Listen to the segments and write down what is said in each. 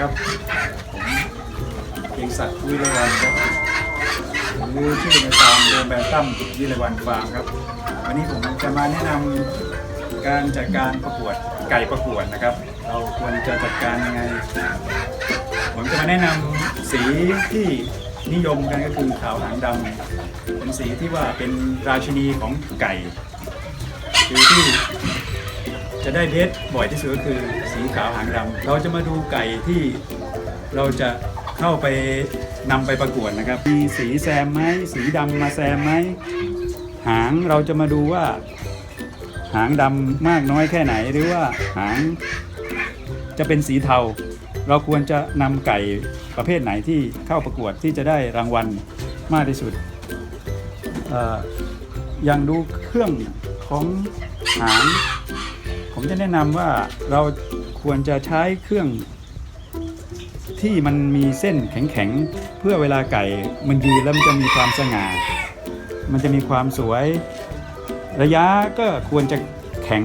ครับผมเกียงศักดิ์วิเลวันครับหรือชื่อในตามโดมแบตั้มวิเลวันฟาร์มครับ วันนี้ผมจะมาแนะนำการจัดการประกวดไก่ประกวดนะครับ เราควรจะจัดการยังไง ผมจะมาแนะนำสีที่นิยมกันก็คือขาวหางดำเป็นสีที่ว่าเป็นราชินีของไก่คือที่ จะได้เพชรบ่อยที่สุดก็คือสีขาวหางดำเราจะมาดูไก่ที่เราจะเข้าไปนำไปประกวดนะครับ มีสีแซมไหมสีดำมาแซมไหมหางเราจะมาดูว่า หางดำมากน้อยแค่ไหนหรือว่าหางจะเป็นสีเทา เราควรจะนำไก่ประเภทไหนที่เข้าประกวดที่จะได้รางวัลมากที่สุดออย่างดูเครื่องของหาง ผมจะแนะนำว่าเราควรจะใช้เครื่อง ที่มันมีเส้นแข็งๆ เพื่อเวลาไก่มันยืนแล้วมันจะมีความสง่า มันจะมีความสวย ระยะก็ควรจะแข็ง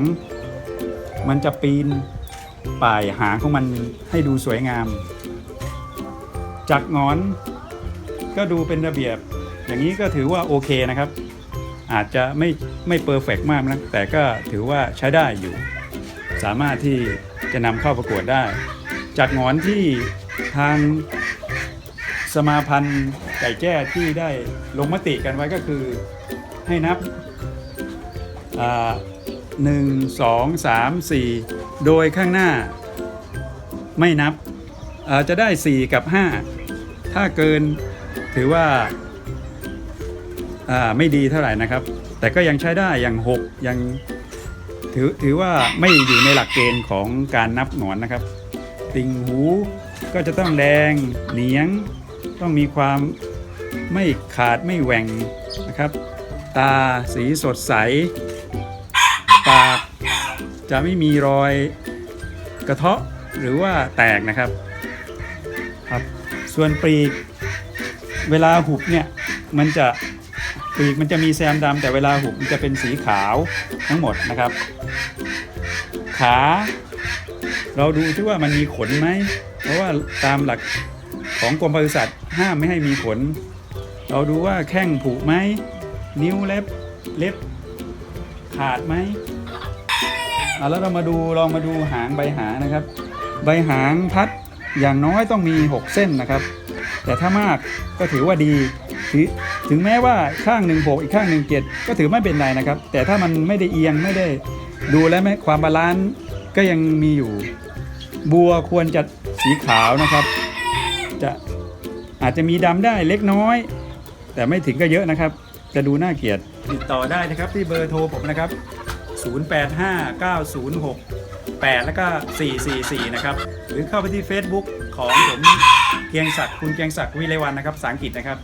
มันจะปีนป่ายหางของมันให้ดูสวยงาม จากงอนก็ดูเป็นระเบียบ อย่างนี้ก็ถือว่าโอเคนะครับ อาจจะไม่ไม่เปอร์เฟกมากนะแต่ก็ถือว่าใช้ได้อยู่ สามารถที่จะนำเข้าประกวดได้ จากงอนที่ทางสมาพันธ์ไก่แจ้ที่ได้ลงมติกันไว้ก็คือให้นับอ่าหนึ่งสองสามสี่โดยข้างหน้าไม่นับอ่าจะได้ 4 กับ 5 ถ้าเกินถือว่าอ่าไม่ดีเท่าไหร่นะครับ แต่ก็ยังใช้ได้อย่าง 6 ยัง ถือถือว่าไม่อยู่ในหลักเกณฑ์ของการนับหนอนนะครับ ติ่งหูก็จะต้องแดงเหนียง ต้องมีความไม่ขาดไม่แหว่งนะครับ ตาสีสดใส ปากจะไม่มีรอยกระเทาะหรือว่าแตกนะครับครับ ส่วนปีก เวลาหุบเนี่ยมันจะ ปีกมันจะมีแซมดำแต่เวลาหุบมันจะเป็นสีขาวทั้งหมดนะครับ ขา เราดูที่ว่ามันมีขนไหม เพราะว่าตามหลักของกรมปศุสัตว์ห้ามไม่ให้มีขน เราดูว่าแข้งผุไหม นิ้วเล็บเล็บขาดไหมอะแล้วเรามาดูลองมาดูหางใบหางนะครับ ใบหางพัดอย่างน้อยต้องมี 6 เส้นนะครับ แต่ถ้ามากก็ถือว่าดีถือ ถึงแม้ว่าข้างหนึ่งโผกอีกข้างหนึ่งเกียก็ถือไม่เป็นไรนะครับ แต่ถ้ามันไม่ได้เอียงไม่ได้ดูแล้วไม่ความบาลานซ์ก็ยังมีอยู่ บัวควรจะสีขาวนะครับ จะอาจจะมีดำได้เล็กน้อย แต่ไม่ถึงก็เยอะนะครับ จะดูน่าเกลียดติดต่อได้นะครับที่เบอร์โทรผมนะครับ 085906 8 แล้วก็ 444 นะครับ หรือเข้าไปที่ Facebook ของผมเกียงศักดิ์คุณเกียงศักดิ์วิไลวันนะครับภาษาอังกฤษนะครับ